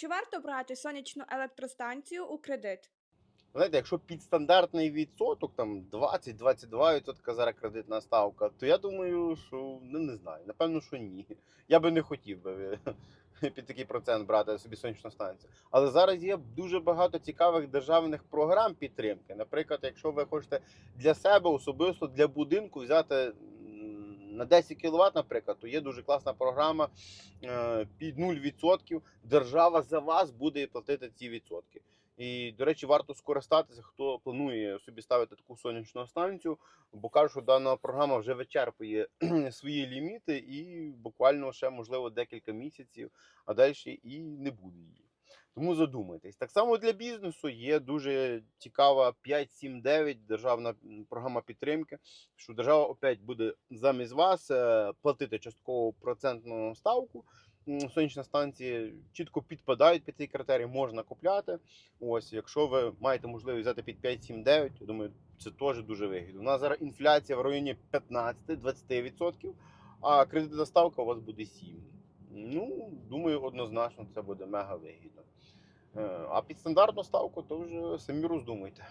Чи варто брати сонячну електростанцію у кредит? Знаєте, якщо під стандартний відсоток, там 20-22% зараз кредитна ставка, то я думаю, що ну не знаю. Напевно, що ні. Я би не хотів би е, під такий процент брати собі сонячну станцію. Але зараз є дуже багато цікавих державних програм підтримки. Наприклад, якщо ви хочете для себе особисто для будинку взяти на 10 кВт, наприклад, то є дуже класна програма е, під 0%. Держава за вас буде платити ці відсотки. І, до речі, варто скористатися, хто планує собі ставити таку сонячну станцію, бо кажуть, що дана програма вже вичерпує свої ліміти і буквально ще, можливо, декілька місяців, а далі і не буде її. Тому задумайтесь. Так само для бізнесу є дуже цікава 5.7.9 державна програма підтримки, що держава опять буде замість вас е, платити частково процентну ставку. Сонячні станції чітко підпадають під цей критерій, можна купляти. Ось, якщо ви маєте можливість взяти під 5-7-9, я думаю, це теж дуже вигідно. У нас зараз інфляція в районі 15-20%, а кредитна ставка у вас буде 7%. Ну, думаю, однозначно це буде мега вигідно. Е, А під стандартну ставку то вже самі роздумуйте.